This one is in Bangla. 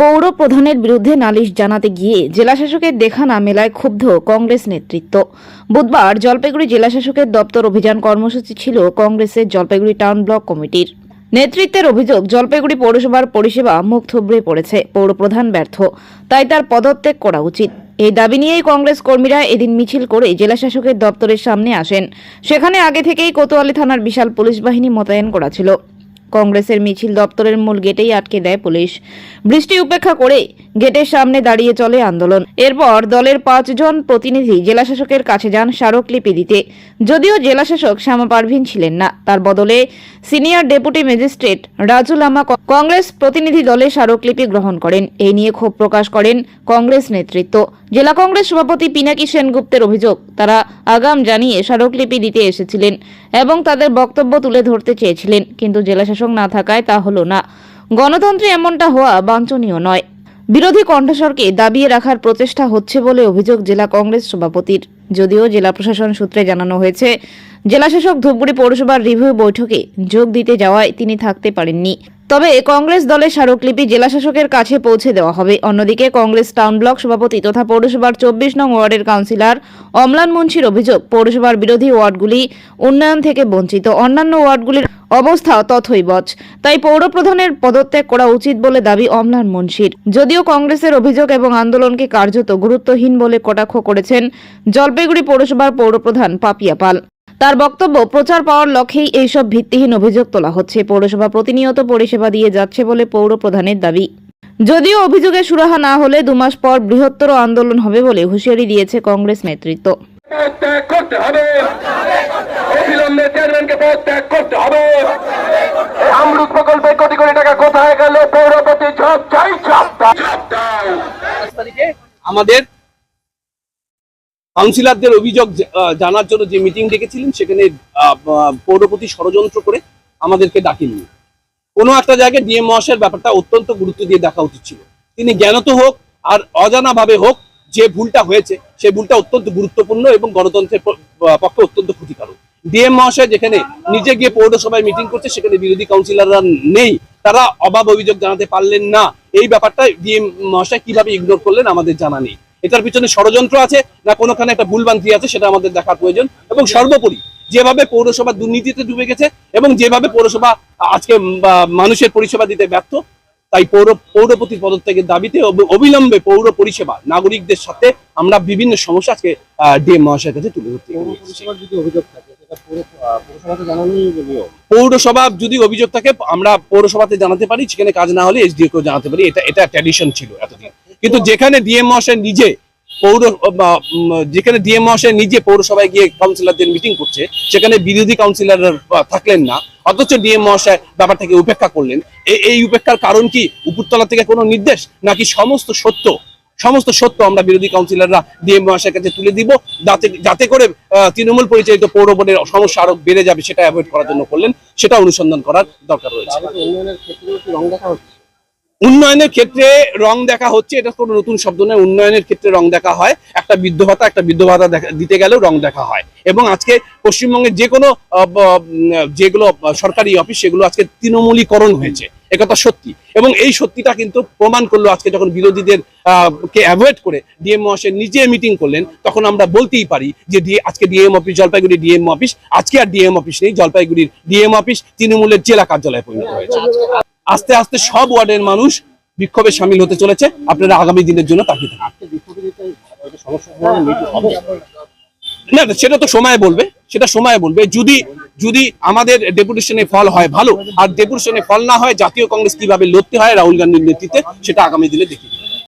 পৌর প্রধানের বিরুদ্ধে নালিশ জানাতে গিয়ে জেলাশাসকের দেখা না মেলায় ক্ষুব্ধ কংগ্রেস নেতৃত্ব। বুধবার জলপাইগুড়ি জেলাশাসকের দপ্তর অভিযান কর্মসূচি ছিল কংগ্রেসের জলপাইগুড়ি টাউন ব্লক কমিটির। নেতৃত্বের অভিযোগ, জলপাইগুড়ি পৌরসভার পরিষেবা মুখ থুবড়ে পড়েছে পৌর প্রধান ব্যর্থ, তাই তার পদত্যাগ করা উচিত। এই দাবি নিয়েই কংগ্রেস কর্মীরা এদিন মিছিল করে জেলাশাসকের দপ্তরের সামনে আসেন। সেখানে আগে থেকেই কোতোয়ালি থানার বিশাল পুলিশ বাহিনী মোতায়েন করা ছিল। কংগ্রেসের মিছিল দপ্তরের মূল গেটেই আটকে দেয় পুলিশ। বৃষ্টি উপেক্ষা করে গেটের সামনে দাঁড়িয়ে চলে আন্দোলন। এরপর দলের পাঁচজন প্রতিনিধি জেলাশাসকের কাছে যান স্মারকলিপি দিতে। যদিও জেলাশাসক শ্যামা পারভিন ছিলেন না। তার বদলে senior deputy magistrate Raju Lama Congress প্রতিনিধি দলের স্মারকলিপি গ্রহণ করেন। এই নিয়ে ক্ষোভ প্রকাশ করেন কংগ্রেস নেতৃত্ব। জেলা কংগ্রেস সভাপতি পিনাকি সেনগুপ্তের অভিযোগ, তারা আগাম জানিয়ে স্মারকলিপি দিতে এসেছিলেন এবং তাদের বক্তব্য তুলে ধরতে চেয়েছিলেন, কিন্তু জেলাশাসক না থাকায় তা হলো না। গণতন্ত্রে এমনটা হওয়া বাঞ্ছনীয় নয়। বিরোধী কণ্ঠস্বরকে দাবিয়ে রাখার প্রচেষ্টা হচ্ছে বলে অভিযোগ জেলা কংগ্রেস সভাপতির। যদিও জেলা প্রশাসন সূত্রে জানানো হয়েছে জেলাশাসক ধূপগুড়ি পৌরসভার রিভিউ বৈঠকে যোগ দিতে যাওয়ায় তিনি থাকতে পারেননি। তবে কংগ্রেস দলের স্মারকলিপি জেলাশাসকের কাছে পৌঁছে দেওয়া হবে। অন্যদিকে কংগ্রেস টাউন ব্লক সভাপতি তথা পৌরসভার চব্বিশ নং ওয়ার্ডের কাউন্সিলর অমলান মুন্সির অভিযোগ, পৌরসভার বিরোধী ওয়ার্ডগুলি উন্নয়ন থেকে বঞ্চিত। অন্যান্য ওয়ার্ডগুলির অবস্থা তথৈবচ। তাই পৌরপ্রধানের পদত্যাগ করা উচিত বলে দাবি অমলান মুন্সির। যদিও কংগ্রেসের অভিযোগ এবং আন্দোলনকে কার্যত গুরুত্বহীন বলে কটাক্ষ করেছেন জলপাইগুড়ি পৌরসভার পৌরপ্রধান পাপিয়া পাল। তার বক্তব্য প্রচার পাওয়ার লক্ষ্যেই এইসব ভিত্তিহীন অভিযোগ তোলা হচ্ছে। পৌরসভা প্রতিনিয়ত পরিষেবা দিয়ে যাচ্ছে বলে পৌর প্রধানের দাবি। যদিও অভিযোগের সুরাহা না হলে দুমাস পর বৃহত্তর আন্দোলন হবে বলে হুঁশিয়ারি দিয়েছে কংগ্রেস নেতৃত্ব। পদত্যাগ করতে হবে। অবিলম্বে চেয়ারম্যানকে পদত্যাগ করতে হবে। আমরুদ প্রকল্পে কোটি কোটি টাকা কোথায় গেল? পৌরপতি জব চাই জব দাও জব দাও পাঁচ তারিখে আমাদের কাউন্সিলরদের অভিযোগ জানার জন্য যে মিটিং ডেকেছিলেন, সেখানে পৌরপতি ষড়যন্ত্র করে আমাদেরকে ডাকেননি। কোনো একটা জায়গায় ডিএম মহাশয়ের ব্যাপারটা অত্যন্ত গুরুত্ব দিয়ে দেখা উচিত ছিল। তিনি জ্ঞানত হোক আর অজানা ভাবে হোক যে ভুলটা হয়েছে সেই ভুলটা অত্যন্ত গুরুত্বপূর্ণ এবং গণতন্ত্রের পক্ষে অত্যন্ত ক্ষতিকারক। ডিএম মহাশয় যেখানে নিজে গিয়ে পৌরসভায় মিটিং করছে, সেখানে বিরোধী কাউন্সিলররা নেই। তারা অভাব অভিযোগ জানাতে পারলেন না। এই ব্যাপারটা ডিএম মহাশয় কীভাবে ইগনোর করলেন আমাদের জানা নেই। এটার পিছনে ষড়যন্ত্র আছে না কোনোখানে একটা ভুলবান্তি আছে সেটা আমাদের দেখার প্রয়োজন। এবং সর্বোপরি যেভাবে পৌরসভা দুর্নীতিতে ডুবে গেছে এবং যেভাবে পৌরসভা আজকে মানুষের পরিষেবা দিতে ব্যর্থ তাই পৌর পৌরপতির পদত্যাগের দাবিতে অবিলম্বে পৌর পরিষেবা নাগরিকদের সাথে আমরা বিভিন্ন সমস্যা আজকে ডিএম মহাশয়ের কাছে তুলে ধরতে পৌরসভা যদি অভিযোগ থাকে আমরা পৌরসভাতে জানাতে পারি সেখানে কাজ না হলে এসডিও কেও জানাতে পারি এটা এটা ট্র্যাডিশন ছিল এতদিন। কিন্তু যেখানে ডিএম মহাশয় নিজে পৌর যেখানে ডিএম মহাশয় নিজে পৌরসভায় গিয়ে কাউন্সিলরদের মিটিং করছে সেখানে বিরোধী কাউন্সিলর থাকলেন না অথচ ডিএম মহাশয় ব্যাপারটাকে উপেক্ষা করলেন। এই উপেক্ষার কারণ কি? উপরতলা থেকে কোনো নির্দেশ? নাকি সমস্ত সত্য? সমস্ত সত্য আমরা বিরোধী কাউন্সিলররা ডিএম মহাশয়ের কাছে তুলে দিব যাতে যাতে করে তৃণমূল পরিচালিত পৌর বোর্ডের সমস্যা আরও বেড়ে যাবে সেটা অ্যাভয়েড করার জন্য করলেন সেটা অনুসন্ধান করার দরকার রয়েছে। উন্নয়নের ক্ষেত্রে রং দেখা হচ্ছে, এটা কোনো নতুন শব্দ নয়, উন্নয়নের ক্ষেত্রে রং দেখা হয়। একটা বৃদ্ধ ভাতা, একটা বৃদ্ধ ভাতা দিতে গেলেও রং দেখা হয়। এবং আজকে পশ্চিমবঙ্গের যে কোনো যেগুলো সরকারি অফিস, সেগুলো আজকে তৃণমূলীকরণ হয়েছে। একথা সত্যি। এবং এই সত্যিটা কিন্তু প্রমাণ করল আজকে যখন বিরোধীদের কে অ্যাভয়েড করে ডিএম মহাশয় নিজে মিটিং করলেন, তখন আমরা বলতেই পারি যে আজকে DM office, Jalpaiguri DM office, আজকে আর ডিএম অফিস নেই, জলপাইগুড়ির ডিএম অফিস তৃণমূলের জেলা কার্যালয়ে পরিণত হয়েছে। আস্তে আস্তে সব ওয়ার্ডের মানুষ বিক্ষোভে সামিল হতে চলেছে। আপনারা আগামী দিনের জন্য তাকিয়ে থাকুন। না না, সেটা তো সময় বলবে। সেটা সময় বলবে। যদি যদি আমাদের ডেপুটেশনে ফল হয় ভালো আর ডেপুটেশনে ফল না হয় জাতীয় কংগ্রেস কীভাবে লড়তে হয় রাহুল গান্ধীর নেতৃত্বে সেটা আগামী দিনে দেখি